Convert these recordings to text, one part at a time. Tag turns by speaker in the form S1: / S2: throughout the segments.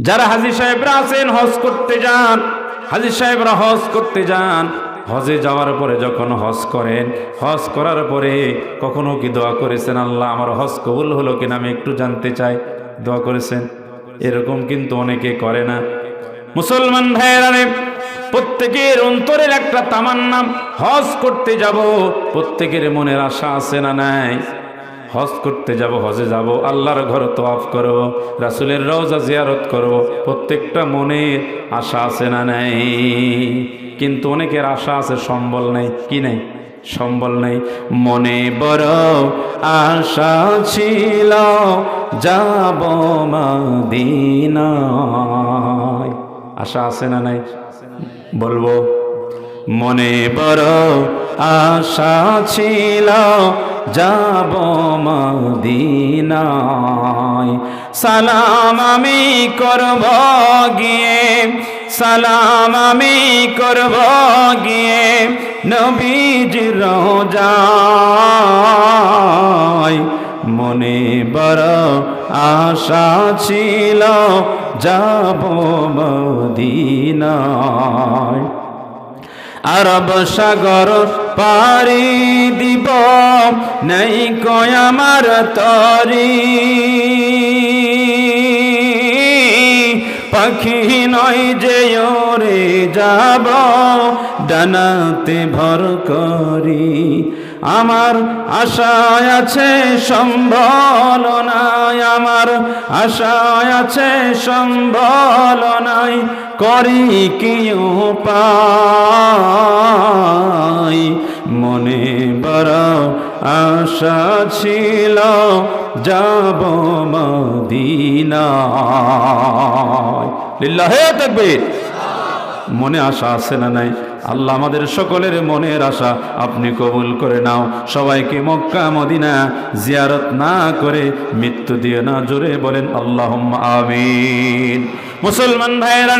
S1: যারা হাজি সাহেবরা আছেন, হজ করতে যান। হাজি সাহেবরা হজ করতে যান। হজে যাওয়ার পরে যখন হজ করেন, হজ করার পরে কখনো কি দোয়া করেছেন, আল্লাহ, আমার হজ কবুল হলো কিনা আমি একটু জানতে চাই। দোয়া করেছেন। এরকম কিন্তু অনেকে করে না। মুসলমান ভাইয়েরা প্রত্যেকের অন্তরের একটা তামান্না, হজ করতে যাব, প্রত্যেকের মনের আশা আছে না নাই? হজ করতে যাব, হজে যাব। আল্লাহর ঘর তোয়াফ করব রাসুলের রওজা জিয়ারত করব প্রত্যেকটা মনের আশা আছে না নাই? কিন্তু অনেকের আশা আছে, সম্বল নেই। কি নেই? সম্বল নেই। মনে বড় আশা ছিল, যাব মদিনায়। আশা আছে না নাই? বলব, মনে বড় আশা ছিল যাব মদিনায়। সালাম আমি করব গিয়ে, সালাম আমি করব গিয়ে নবীজির রোজায়। মনে বড় আশা ছিল, যাব মদিনায়। আরব সাগর পারি দিব। নেই কয় আমার তরি। পাখি নয় যে ওরে যাব, ডানাতে ভর করি। আমার আশায় আছে সম্বল নাই আমার আশায় আছে সম্বল নাই করি কি পাই মনে বড় আশা ছিল, যাব মদিনায়। লিল্লাহে তাকবীর। মনে আশা আছে না নাই? আল্লাহ আমাদের সকলের মনের আশা আপনি কবুল করে নাও। সবাইকে মক্কা, মদিনা জিয়ারত না করে মৃত্যু দিয়ে না। জোরে বলেন আল্লাহ আমিন। মুসলমান ভাইয়েরা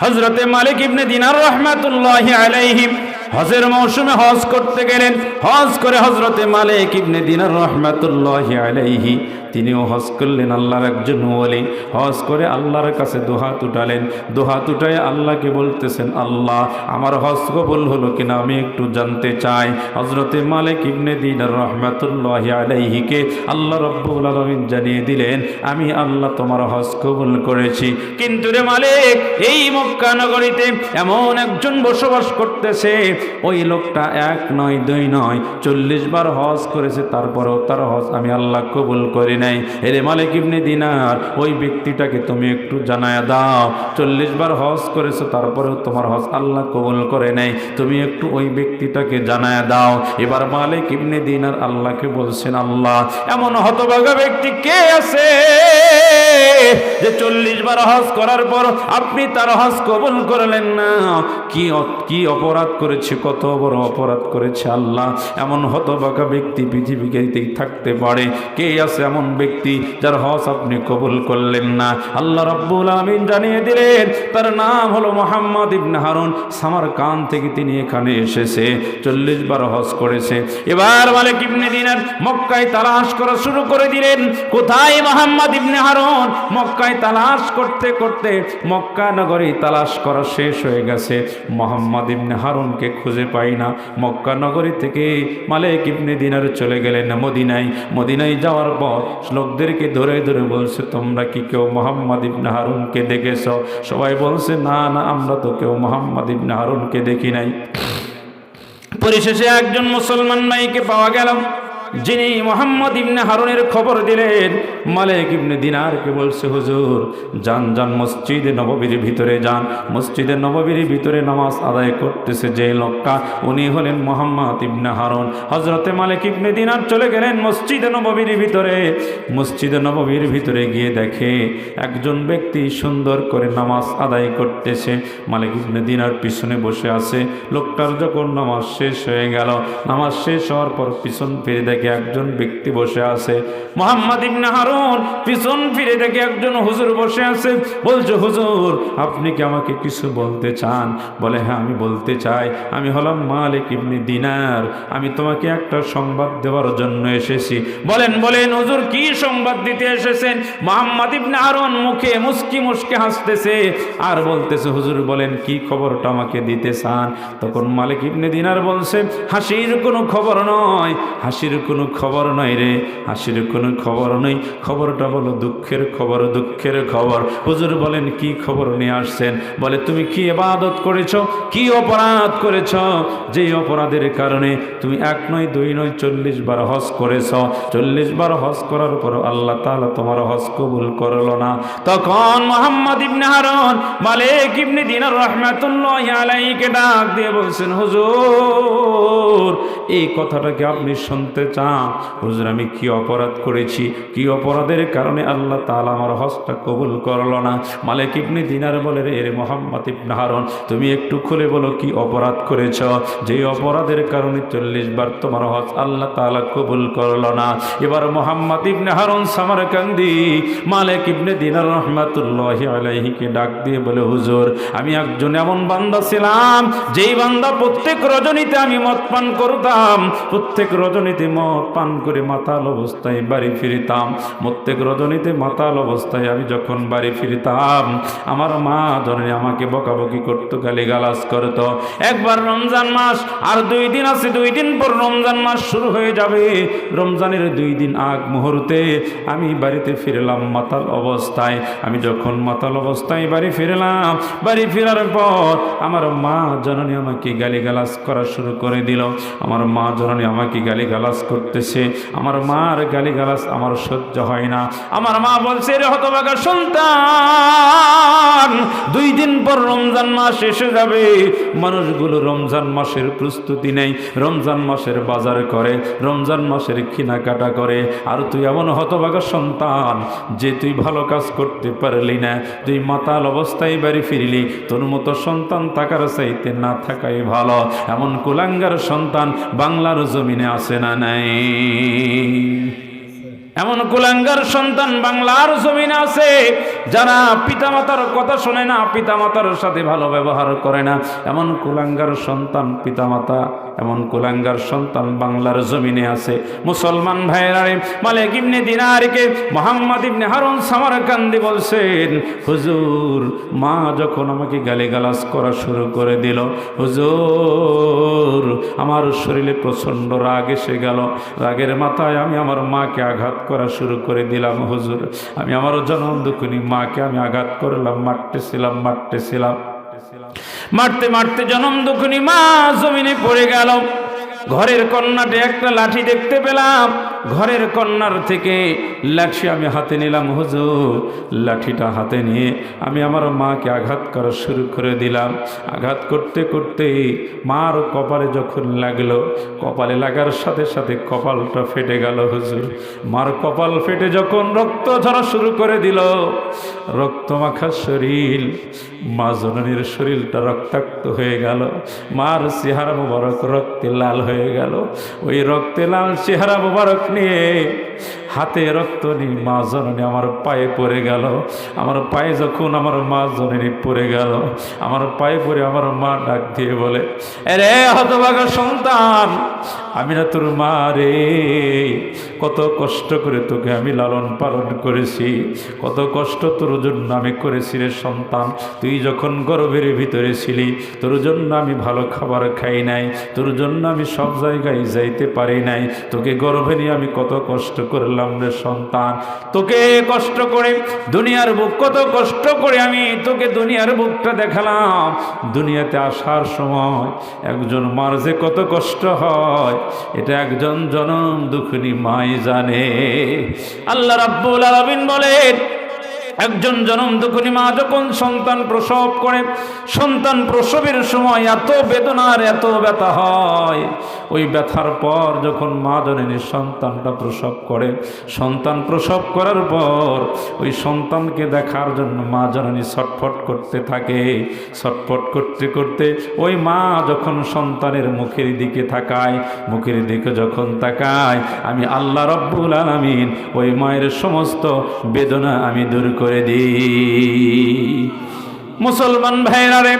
S1: হজরতে মালিক ইবনে দিনার রহমাতুল্লাহ আলাইহিম হজের মৌসুমে হজ করতে গেলেন। হজ করে হজরতে মালিক ইবনে দিনার রহমাতুল্লাহ আলাইহি তিনিও হজ করলেন আল্লাহর একজন ওলি হজ করে আল্লাহর কাছে দোহাত উঠালেন দোহাত উঠায় আল্লাহকে বলতেছেন, আল্লাহ, আমার হজ কবুল হলো কিনা আমি একটু জানতে চাই। হজরতে মালিক ইবনে দিনার রহমাতুল্লাহ আলাইহিকে আল্লাহ রব্বুল আলমিন জানিয়ে দিলেন, আমি আল্লাহ তোমার হজ কবুল করেছি। কিন্তু রে মালিক, এই মক্কা নগরীতে এমন একজন বসবাস করতেছে, ওই লোকটা এক নয়, দুই নয়, চল্লিশ বার হজ করেছে, তারপরেও তার হজ আমি আল্লাহ কবুল করি নাই। এরে মালিক ইবনে দিনার, ওই ব্যক্তিটাকে তুমি একটু জানায় দাও। চল্লিশ বার হজ করেছ, তারপরেও তোমার হজ আল্লাহ কবুল করে নাই। তুমি একটু ওই ব্যক্তিটাকে জানায় দাও। এবার মালিক ইবনে দিনার আল্লাহকে বলছেন, আল্লাহ, এমন হতভাগা ব্যক্তি কে আছে যে চল্লিশ বার হজ করার পর আপনি তার হজ কবুল করলেন না? কি কি অপরাধ করেছে, কত বড় অপরাধ করেছে আল্লাহ? এমন হতবাকা ব্যক্তি পৃথিবীকে থাকতে পারে। কে আছে এমন ব্যক্তি যার হস আপনি কবুল করলেন না। আল্লাহ রব্বুল আমিন জানিয়ে দিলেন, তার নাম হলো মোহাম্মদ ইবনে হারুন। সামার কান থেকে তিনি এখানে এসেছে, চল্লিশ বার হজ করেছে। এবার মালিক ইবনে দিনার মক্কায় তালাশ করা শুরু করে দিলেন, কোথায় মোহাম্মদ ইবনে হারুন? মক্কায় তালাশ করতে করতে মক্কা নগরী তালাশ করা শেষ হয়ে গেছে। মোহাম্মদ ইবনে হারুনকে খুঁজে পাই না। মক্কা নগরী থেকে মালিক ইবনে দিনার চলে গেলেন মদিনায়। মদিনায় যাওয়ার পর লোকদেরকে ধরে ধরে বলছে, তোমরা কি কেউ মোহাম্মদ ইবনে হারুনকে দেখেছ? সবাই বলছে, না না, আমরা তো কেউ মোহাম্মদ ইবনে হারুনকে দেখি নাই। পরিশেষে একজন মুসলমান মাইকে পাওয়া গেল। যিনি মোহাম্মদ ইবনে হারুনের খবর দিলেন, মালিক ইবনে দিনারকে বলছে, হুজুর, যান যান, মসজিদে নববীর ভিতরে যান। মসজিদে নববীর ভিতরে নামাজ আদায় করতেছে যে লোকটা, উনি হলেন মোহাম্মদ ইবনে হারুন। হজরতে মালিক ইবনে দিনার চলে গেলেন মসজিদে নববীর ভিতরে। মসজিদে নববীর ভিতরে গিয়ে দেখে একজন ব্যক্তি সুন্দর করে নামাজ আদায় করতেছে। মালিক ইবনে দিনার পিছনে বসে আছে। লোকটার যখন নামাজ শেষ হয়ে গেল, নামাজ শেষ হওয়ার পর পিছন ফিরে দেখে দেখে একজন ব্যক্তি বসে আছে। মোহাম্মদ ইবনে হারুন পিছন ফিরে দেখে একজন হুজুর বসে আছে। বলছে, হুজুর, আপনি কি আমাকে কিছু বলতে চান? বলে হ্যাঁ আমি বলতে চাই। আমি হলাম মালিক ইবনে দিনার। আমি তোমাকে একটা সংবাদ দেওয়ার জন্য এসেছি। বলেন বলেন, হুজুর, কি সংবাদ দিতে এসেছেন? মোহাম্মদ ইবনে হারুন মুখে মুস্কি মুস্কি হাসতেছে আর বলতেছে, হুজুর, বলেন, কি খবরটা আমাকে দিতে চান? তখন মালিক ইবনে দিনার বলছে, হাসির কোনো খবর নয়। হাসির কোনো খবর নয় রে, হাসির কোনো খবর নেই। খবরটা বলো, দুঃখের খবর দুঃখের খবর। হুজুর বলেন, কি খবর নিয়ে আসছেন? বলে, তুমি কি এবাদত করেছ? কি অপরাধ করেছ? যে অপরাধের কারণে তুমি এক নয়, দুই নয়, চল্লিশ বার হজ করেছ। চল্লিশ বার হজ করার পর আল্লাহ তাআলা তোমার হজ কবুল করল না। তখন মোহাম্মদ ইবনে হারুন মালিক ইবনে দিনার রহমাতুল্লাহ ডাক দিয়ে বলছেন, হুজুর, এই কথাটাকে আপনি শুনতে চান। হুজুর, আমি কি অপরাধ করেছি? কি অপরাধের কারণে আল্লাহ তাআলা আমার হজটা কবুল করল না? মালিক ইবনে দিনার বলে, রে রে মোহাম্মদ ইবনে হারুন, তুমি একটু খুলে বলো, কি অপরাধ করেছ? যে অপরাধের কারণে চল্লিশ বার তোমার হজ আল্লাহ তাআলা কবুল করল না। এবার মোহাম্মদ ইবনে হারুন সামারকান্দি মালিক ইবনে দিনার রহমাতুল্লাহ আলাইহিকে ডাক দিয়ে বলে, হুজুর, আমি একজন এমন বান্দা ছিলাম, যেই বান্দা প্রত্যেক রজনীতে আমি মদ পান করতাম, প্রত্যেক রজনীতে মদ পান করে মাতাল অবস্থায় বাড়ি ফিরিতাম। প্রত্যেক রজনীতে মাতাল অবস্থায় আমি যখন বাড়ি ফিরতাম, আমার মা ধরে আমাকে বকাবকি করতো গালি গালাজ করতো। একবার রমজান মাস আর দুই দিন আছে, দুই দিন পর রমজান মাস শুরু হয়ে যাবে। রমজানের দুই দিন আগ মুহূর্তে আমি বাড়িতে ফিরলাম মাতাল অবস্থায়। আমি যখন মাতাল অবস্থায় বাড়ি ফিরলাম, বাড়ি ফেরার পর আমার মা জননী আমাকে গালি গালাজ করা শুরু করে দিল। আমার মা জননী আমাকে গালি গালাজ করতেছে আমার মার গালি গালাজ আমার সহ্য হয় না। আমার মা বলছে রে হতভাগা সন্তান, দুই দিন পর রমজান মাস এসে যাবে। মানুষগুলো রমজান মাসের প্রস্তুতি নেই রমজান মাসের বাজার করে, রমজান মাসের কেনাকাটা করে। আর তুই এমন হতভাগা সন্তান যে তুই ভালো কাজ করতে পারলি না। তুই মাতাল অবস্থায় বাড়ি ফিরলি, তোর মতো সন্তান থাকার চাইতে না থাকাই ভালো। এমন কুলাঙ্গার সন্তান বাংলার জমিনে আসে না নাই? এমন কুলাঙ্গার সন্তান বাংলার জমিন আছে, যারা পিতা মাতার কথা শোনে না, পিতামাতার সাথে ভালো ব্যবহার করে না। এমন কুলাঙ্গার সন্তান পিতামাতা এমন কুলাঙ্গার সন্তান বাংলার জমিনে আছে। মুসলমান ভাইয়েরারে, মালিক ইবনে দিনারকে মোহাম্মদ ইবনে হারুন সামারকান্দি বলছেন, হুজুর, মা যখন আমাকে গালিগালাজ করা শুরু করে দিল, হুজুর, আমার শরীরে প্রচণ্ড রাগ এসে গেল। রাগের মাথায় আমি আমার মাকে আঘাত করা শুরু করে দিলাম, হুজুর। আমি আমার জনম মাকে আমি আঘাত করলাম, মারতেছিলাম মারতেছিলাম। মারতে মারতে জনম দুঃখিনী মা জমিনে পড়ে গেল। ঘরের কন্যাটে একটা লাঠি দেখতে পেলাম। ঘরের কন্যার থেকে লাঠি আমি হাতে নিলাম, হুজুর। লাঠিটা হাতে নিয়ে আমি আমার মাকে আঘাত করা শুরু করে দিলাম। আঘাত করতে করতে মার কপালে যখন লাগল, কপালে লাগার সাথে সাথে কপালটা ফেটে গেল, হুজুর। মার কপাল ফেটে যখন রক্ত ঝরা শুরু করে দিল, রক্ত মাখা শরীর, মা জননীর শরীরটা রক্তাক্ত হয়ে গেল, মার চেহারা মোবারক রক্তে লাল হয়ে গেল। ওই রক্তে লাল চেহারা মোবারক নিয়ে হাতে রক্ত নি মা জননী আমার পায়ে পড়ে গেল। আমার পায়ে যখন আমার মা জননী পড়ে গেল, আমার পায়ে পড়ে আমার মা ডাক দিয়ে বলে রে হতভাগা সন্তান, আমি না তোর মা রে। কত কষ্ট করে তোকে আমি লালন পালন করেছি। কত কষ্ট তোর জন্য আমি করেছি রে সন্তান। তুই যখন গর্ভের ভিতরে ছিলি, তোর জন্য আমি ভালো খাবার খাই নাই। তোর জন্য আমি সব জায়গায় যাইতে পারি নাই। তোকে গর্ভে নিয়ে আমি কত কষ্ট করলাম। রে সন্তান। তোকে কষ্ট করে দুনিয়ার বুক, কত কষ্ট করে আমি তোকে দুনিয়ার বুকটা দেখালাম। দুনিয়াতে আসার সময় একজন মার যে কত কষ্ট হয়। এটা একজন জনম দুঃখিনী মাই জানে। আল্লাহ রাব্বুল আলামিন বলেন একজন জনম দুঃখী মা যখন সন্তান প্রসব করে, সন্তান প্রসবের সময় এত বেদনার, এত ব্যথা হয়। ওই ব্যথার পর যখন মা জননী সন্তানটা প্রসব করে, সন্তান প্রসব করার পর ওই সন্তানকে দেখার জন্য মা জননী ছটফট করতে থাকে। ছটফট করতে করতে ওই মা যখন সন্তানের মুখের দিকে তাকায়, মুখের দিকে যখন তাকায়, আমি আল্লাহ রব্বুল আলমিন, ওই মায়ের সমস্ত বেদনা আমি দূর করে দিই। মুসলমান ভাইরা রে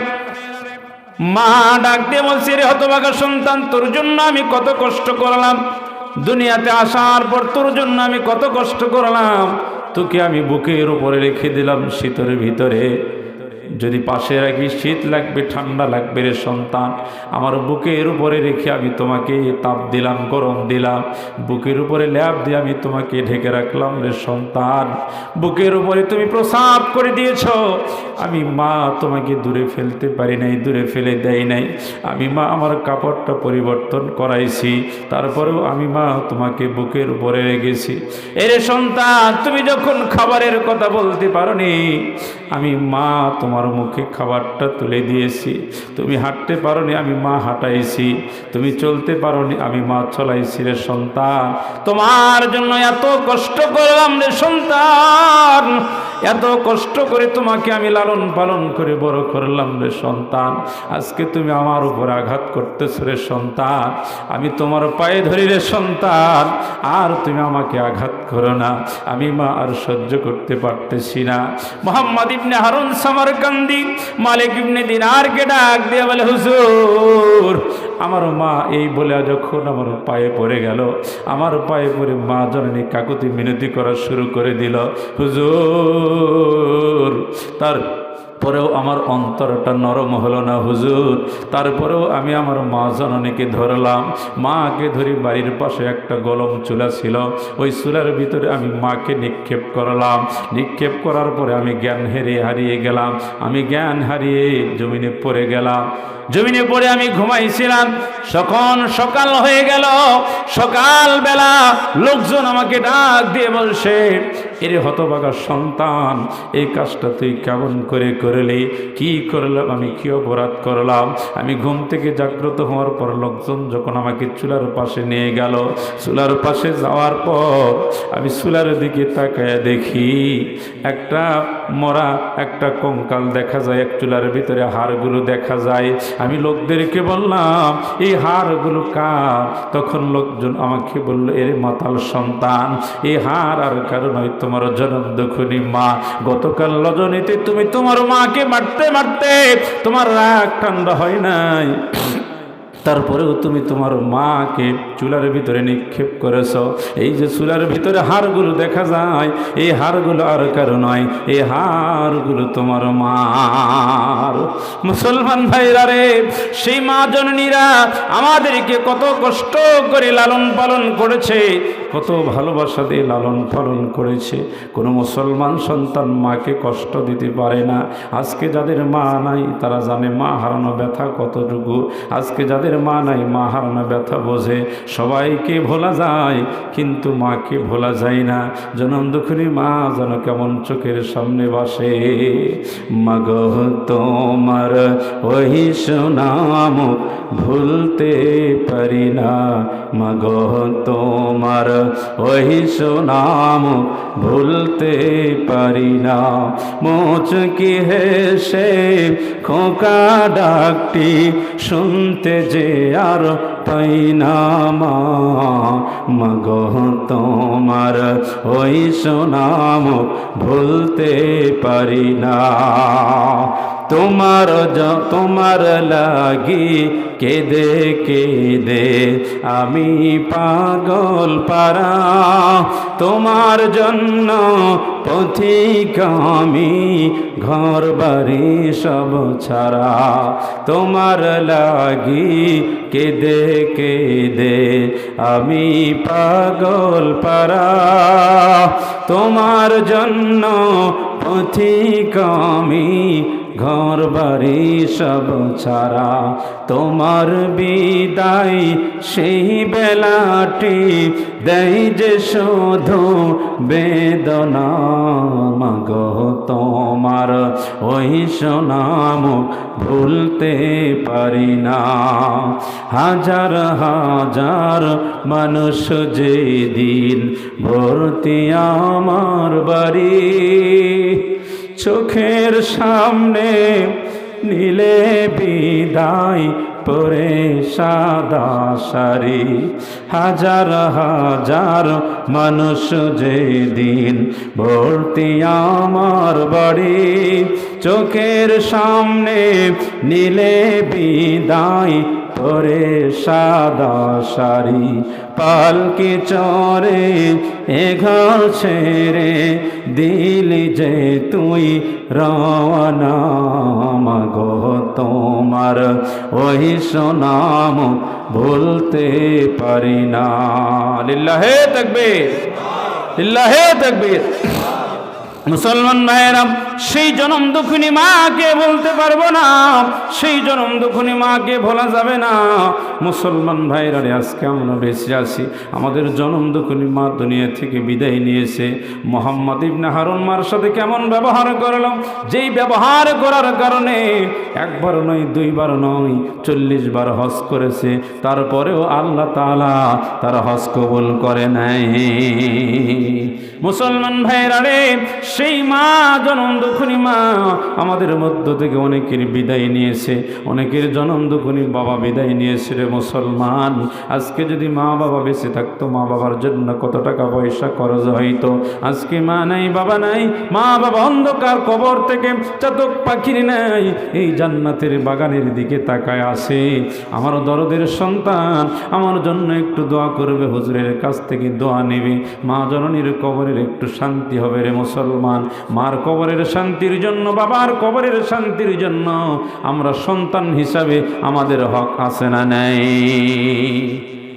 S1: মা ডাক দিয়ে বলছি, রে হতভাগা সন্তান, তোর জন্য আমি কত কষ্ট করলাম। দুনিয়াতে আসার পর তোর জন্য আমি কত কষ্ট করলাম। তোকে আমি বুকের উপরে রেখে দিলাম শীতের ভিতরে। যদি পাশে রাখি শীত লাগবে, ঠান্ডা লাগবে রে সন্তান। আমার বুকের উপরে রেখে আমি তোমাকে তাপ দিলাম, গরম দিলাম। বুকের উপরে ল্যাব দিয়ে আমি তোমাকে ঢেকে রাখলাম রে সন্তান। বুকের উপরে তুমি প্রসাব করে দিয়েছ। আমি মা তোমাকে দূরে ফেলতে পারি নাই, দূরে ফেলে দেয় নাই। আমি মা আমার কাপড়টা পরিবর্তন করাইছি, তারপরেও আমি মা তোমাকে বুকের উপরে রেখেছি। এরে সন্তান, তুমি যখন খাবারের কথা বলতে পারোনি, আমি মা তোমার মুখে খাবারটা তুলে দিয়েছি। তুমি হাঁটতে পারোনি, আমি মা হাঁটাইছি। তুমি চলতে পারোনি, আমি মা চলাইছি রে সন্তান। তোমার জন্য এত কষ্ট করলাম রে সন্তান। এত কষ্ট করে তোমাকে আমি লালন পালন করে বড় করলাম রে সন্তান। আজকে তুমি আমার উপর আঘাত করতেছো রে সন্তান। আমি তোমার পায়ে ধরি রে সন্তান। আর তুমি আমাকে আঘাত করো না। আমি মা আর সহ্য করতে পারতেছি না। মোহাম্মদ ইবনে হারুন সামারকান্দি, মালিক ইবনে দিনারকে ডাক দিয়ে বলে, হুজুর আমার মা এই বলে যখন আমার পায়ে পড়ে গেল, আমার পায়ে পড়ে মা জননী কাকুতি মিনতি করা শুরু করে দিল, হুজুর, তার পরেও আমার অন্তরটা নরম হলো না, হুজুর। তারপরেও আমি আমার মা জননীকে ধরলাম। মাকে ধরি বাড়ির পাশে একটা গলম চুলা ছিল। ওই চুলার ভিতরে আমি মাকে নিক্ষেপ করলাম। নিক্ষেপ করার পরে আমি জ্ঞান হেরিয়ে হারিয়ে গেলাম। আমি জ্ঞান হারিয়ে জমিনে পড়ে গেলাম। জমিনে পড়ে আমি ঘুমাইছিলাম। সখন সকাল হয়ে গেল। সকাল বেলা লোকজন আমাকে ডাক দিয়ে বলছে, এরে হতবাগার সন্তান, এই কাজটা তুই কেমন করে করলি কি করলাম? আমি কি অপরাধ করলাম? আমি ঘুম থেকে জাগ্রত হওয়ার পর লোকজন যখন আমাকে চুলার পাশে নিয়ে গেল, চুলার পাশে যাওয়ার পর আমি চুলার দিকে তাকায় দেখি, একটা মরা একটা কঙ্কাল দেখা যায়, এক চুলার ভিতরে হাড়গুলো দেখা যায়। আমি লোকদেরকে বললাম, এই হাড়গুলো কার? তখন লোকজন আমাকে বলল, এর মাতাল সন্তান এই হাড় আর কারণ নয়, তোমার জনম দুখুনি মা। গতকাল রজনীতে তুমি তোমার মাকে মারতে মারতে তোমার রাগ ঠান্ডা হয় নাই। তারপরেও তুমি তোমার মাকে চুলার ভিতরে নিক্ষেপ করেছ। এই যে চুলার ভিতরে হাড়গুলো দেখা যায়, এই হাড়গুলো আর কারও নয়, এই হাড়গুলো তোমার মার। মুসলমান ভাইরা রে, সেই মা জননীরা আমাদেরকে কত কষ্ট করে লালন পালন করেছে, কত ভালোবাসা দিয়ে লালন পালন করেছে। কোনো মুসলমান সন্তান মাকে কষ্ট দিতে পারে না। আজকে যাদের মা নাই, তারা জানে মা হারানো ব্যথা কতটুকু। আজকে যাদের মা নাই, মা হারানো ব্যথা বোঝে। সবাইকে ভোলা যায়, কিন্তু মাকে ভোলা যায় না। জনম দুঃখিনী মা যেন কেমন চোখের সামনে বসে। মাগ, তোমার ওই সুনাম ভুলতে পারি না। মাগ, তোমার ওই সুনাম ভুলতে পারি না। মোচকি হেসে খোকা ডাকটি শুনতে যে আর পাই নামা মগ তোমার ওই সুনাম ভুলতে পারি না। তোমার তোমার লাগি কেদে কেদে। আমি পাগল পারা, তোমার জন্য পথিক আমি, ঘর বাড়ি সব ছাড়া। তোমার লাগি কেদে কেদে। আমি পাগল পারা, তোমার জন্য পথিক ঘর বাড়ি সব ছাড়া তোমার বিদায় সেই বেলাটি দেয় যে শুধু বেদনা মাগ তোমার। ওই সোনাম ভুলতে পারি না। হাজার হাজার মানুষ যে দিন ভর্তি আমার বাড়ি। চোখের সামনে নীলে বিদায় পরে সাদা সারি হাজার হাজার মানুষ যে দিন ভর্তি আমার বাড়ি, চোখের সামনে নীলে বিদায় পরে সাদা সারি পালকি চরে এ ঘর ছেড়ে দিলি যে তুই রওনা। মাগো তোমার ওই সোনাম ভুলতে পারি না। লিল্লাহে তাকবীর লিল্লাহে তাকবীর। মুসলমান ভাইয়েরাম সেই জনম দুঃখিনী মাকে বলতে পারব না। সেই জনম দুঃখিনী মাকে ভোলা যাবে না। মুসলমান ভাইরা রে, আজকে আমরা বেঁচে আছি। আমাদের জনম দুঃখিনী মা দুনিয়া থেকে বিদায় নিয়েছে। মোহাম্মদ ইবনে হারুন মার সাথে কেমন ব্যবহার করলাম? যেই ব্যবহার করার কারণে একবার নয়, দুইবার নয়, চল্লিশ বার হজ করেছে। তারপরেও আল্লাহ তালা তার হজ কবুল করে নাই। মুসলমান ভাইরা রে, সেই মা জনম দুঃখনী মা আমাদের মধ্য থেকে অনেকের বিদায় নিয়েছে, অনেকের জনম দুঃখনী বাবা বিদায় নিয়েছে রে মুসলমান। আজকে যদি মা বাবা বেঁচে থাকতো, মা বাবার জন্য কত টাকা পয়সা খরচ হইতো। আজকে মা নাই, বাবা নাই, মা বাবা অন্ধকার কবর থেকে চাতক পাখির নাই, এই জান্নাতের বাগানের দিকে তাকায় আসে আমার দরদের সন্তান, আমার জন্য একটু দোয়া করবে, হুজুরের কাছ থেকে দোয়া নেবে। মা জননীর কবরের একটু শান্তি হবে রে মুসলমান। মার কবরের শান্তির জন্য বাবার কবরের শান্তির জন্য আমরা সন্তান হিসাবে আমাদের হক আছে না নেই?